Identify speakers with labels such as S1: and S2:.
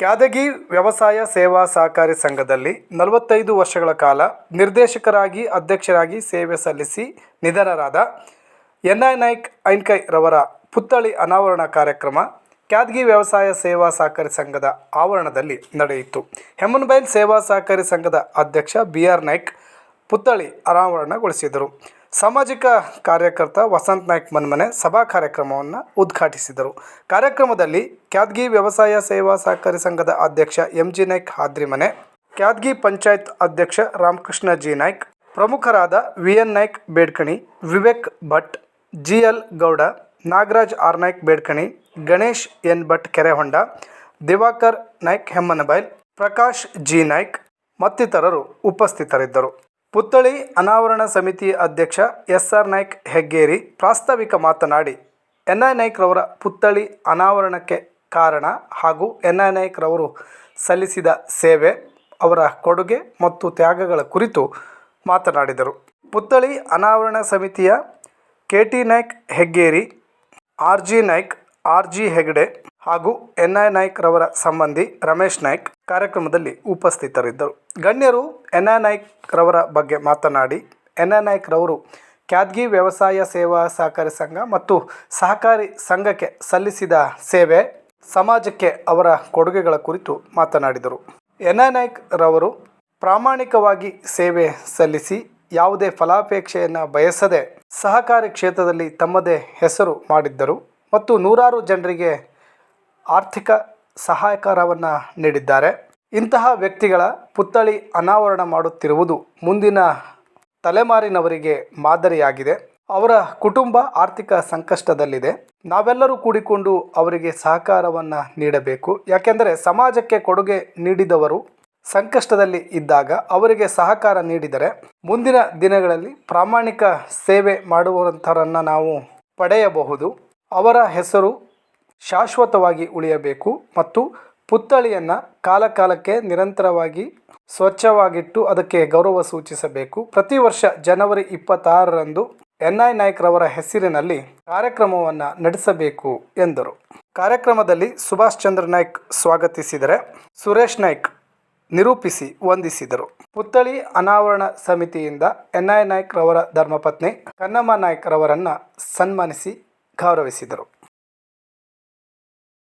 S1: ಕ್ಯಾದಗಿ ವ್ಯವಸಾಯ ಸೇವಾ ಸಹಕಾರಿ ಸಂಘದಲ್ಲಿ ನಲವತ್ತೈದು ವರ್ಷಗಳ ಕಾಲ ನಿರ್ದೇಶಕರಾಗಿ, ಅಧ್ಯಕ್ಷರಾಗಿ ಸೇವೆ ಸಲ್ಲಿಸಿ ನಿಧನರಾದ ಎನ್ ಐ ನಾಯ್ಕ್ ಐನ್ಕೈ ರವರ ಪುತ್ಥಳಿ ಅನಾವರಣ ಕಾರ್ಯಕ್ರಮ ಕ್ಯಾದಗಿ ವ್ಯವಸಾಯ ಸೇವಾ ಸಹಕಾರಿ ಸಂಘದ ಆವರಣದಲ್ಲಿ ನಡೆಯಿತು. ಹೆಮ್ಮನ್ಬೈಲ್ ಸೇವಾ ಸಹಕಾರಿ ಸಂಘದ ಅಧ್ಯಕ್ಷ ಬಿ ಆರ್ ನಾಯ್ಕ್ ಪುತ್ಥಳಿ ಅನಾವರಣಗೊಳಿಸಿದರು. ಸಾಮಾಜಿಕ ಕಾರ್ಯಕರ್ತ ವಸಂತ್ ನಾಯ್ಕ್ ಮನ್ಮನೆ ಸಭಾ ಕಾರ್ಯಕ್ರಮವನ್ನು ಉದ್ಘಾಟಿಸಿದರು. ಕಾರ್ಯಕ್ರಮದಲ್ಲಿ ಕ್ಯಾದ್ಗಿ ವ್ಯವಸಾಯ ಸೇವಾ ಸಹಕಾರಿ ಸಂಘದ ಅಧ್ಯಕ್ಷ ಎಂ ಜಿ ನಾಯ್ಕ್ ಹಾದ್ರಿಮನೆ, ಕ್ಯಾದ್ಗಿ ಪಂಚಾಯತ್ ಅಧ್ಯಕ್ಷ ರಾಮಕೃಷ್ಣ ಜಿ ನಾಯ್ಕ್, ಪ್ರಮುಖರಾದ V N Naik Bedkani, Vivek Bhat G L Gowda, Nagaraj R Naik Bedkani, Ganesh N Bhat Kerehonda, Diwakar Naik Hemmanabail, Prakash G Naik ಮತ್ತಿತರರು ಉಪಸ್ಥಿತರಿದ್ದರು. ಪುತ್ಥಳಿ ಅನಾವರಣ ಸಮಿತಿ ಅಧ್ಯಕ್ಷ ಎಸ್ ಆರ್ ನಾಯ್ಕ್ ಹೆಗ್ಗೇರಿ ಪ್ರಾಸ್ತಾವಿಕ ಮಾತನಾಡಿ ಎನ್ ಐ ನಾಯ್ಕ್ರವರ ಪುತ್ಥಳಿ ಅನಾವರಣಕ್ಕೆ ಕಾರಣ ಹಾಗೂ ಎನ್ ಐ ನಾಯ್ಕ್ರವರು ಸಲ್ಲಿಸಿದ ಸೇವೆ, ಅವರ ಕೊಡುಗೆ ಮತ್ತು ತ್ಯಾಗಗಳ ಕುರಿತು ಮಾತನಾಡಿದರು. ಪುತ್ಥಳಿ ಅನಾವರಣ ಸಮಿತಿಯ K T Naik Heggeri R G Naik R G Hegde ಹಾಗೂ ಎನ್ ಐ ನಾಯ್ಕ್ರವರ ಸಂಬಂಧಿ ರಮೇಶ್ ನಾಯ್ಕ್ ಕಾರ್ಯಕ್ರಮದಲ್ಲಿ ಉಪಸ್ಥಿತರಿದ್ದರು. ಗಣ್ಯರು ಎನ್ ಎ ನಾಯ್ಕ್ ರವರ ಬಗ್ಗೆ ಮಾತನಾಡಿ ಎನ್ ಎ ನಾಯ್ಕ್ ರವರು ಕ್ಯಾದ್ಗಿ ವ್ಯವಸಾಯ ಸೇವಾ ಸಹಕಾರಿ ಸಂಘ ಮತ್ತು ಸಹಕಾರಿ ಸಂಘಕ್ಕೆ ಸಲ್ಲಿಸಿದ ಸೇವೆ ಸಮಾಜಕ್ಕೆ ಅವರ ಕೊಡುಗೆಗಳ ಕುರಿತು ಮಾತನಾಡಿದರು. ಎನ್ ಐ ನಾಯ್ಕ್ ರವರು ಪ್ರಾಮಾಣಿಕವಾಗಿ ಸೇವೆ ಸಲ್ಲಿಸಿ ಯಾವುದೇ ಫಲಾಪೇಕ್ಷೆಯನ್ನು ಬಯಸದೆ ಸಹಕಾರಿ ಕ್ಷೇತ್ರದಲ್ಲಿ ತಮ್ಮದೇ ಹೆಸರು ಮಾಡಿದ್ದರು ಮತ್ತು ನೂರಾರು ಜನರಿಗೆ ಆರ್ಥಿಕ ಸಹಕಾರವನ್ನು ನೀಡಿದ್ದಾರೆ. ಇಂತಹ ವ್ಯಕ್ತಿಗಳ ಪುತ್ಥಳಿ ಅನಾವರಣ ಮಾಡುತ್ತಿರುವುದು ಮುಂದಿನ ತಲೆಮಾರಿನವರಿಗೆ ಮಾದರಿಯಾಗಿದೆ. ಅವರ ಕುಟುಂಬ ಆರ್ಥಿಕ ಸಂಕಷ್ಟದಲ್ಲಿದೆ. ನಾವೆಲ್ಲರೂ ಕೂಡಿಕೊಂಡು ಅವರಿಗೆ ಸಹಕಾರವನ್ನು ನೀಡಬೇಕು. ಯಾಕೆಂದರೆ ಸಮಾಜಕ್ಕೆ ಕೊಡುಗೆ ನೀಡಿದವರು ಸಂಕಷ್ಟದಲ್ಲಿ ಇದ್ದಾಗ ಅವರಿಗೆ ಸಹಕಾರ ನೀಡಿದರೆ ಮುಂದಿನ ದಿನಗಳಲ್ಲಿ ಪ್ರಾಮಾಣಿಕ ಸೇವೆ ಮಾಡುವಂಥವರನ್ನು ನಾವು ಪಡೆಯಬಹುದು. ಅವರ ಹೆಸರು ಶಾಶ್ವತವಾಗಿ ಉಳಿಯಬೇಕು ಮತ್ತು ಪುತ್ಥಳಿಯನ್ನು ಕಾಲಕಾಲಕ್ಕೆ ನಿರಂತರವಾಗಿ ಸ್ವಚ್ಛವಾಗಿಟ್ಟು ಅದಕ್ಕೆ ಗೌರವ ಸೂಚಿಸಬೇಕು. ಪ್ರತಿ ವರ್ಷ ಜನವರಿ ಇಪ್ಪತ್ತಾರರಂದು ಎನ್ ಐ ನಾಯ್ಕ್ರವರ ಹೆಸರಿನಲ್ಲಿ ಕಾರ್ಯಕ್ರಮವನ್ನು ನಡೆಸಬೇಕು ಎಂದರು. ಕಾರ್ಯಕ್ರಮದಲ್ಲಿ ಸುಭಾಷ್ ಚಂದ್ರ ನಾಯ್ಕ್ ಸ್ವಾಗತಿಸಿದರೆ ಸುರೇಶ್ ನಾಯ್ಕ್ ನಿರೂಪಿಸಿ ವಂದಿಸಿದರು. ಪುತ್ಥಳಿ ಅನಾವರಣ ಸಮಿತಿಯಿಂದ ಎನ್ ಐ ನಾಯ್ಕ್ರವರ ಧರ್ಮಪತ್ನಿ ಕನ್ನಮ್ಮ ನಾಯ್ಕ್ರವರನ್ನು ಸನ್ಮಾನಿಸಿ ಗೌರವಿಸಿದರು.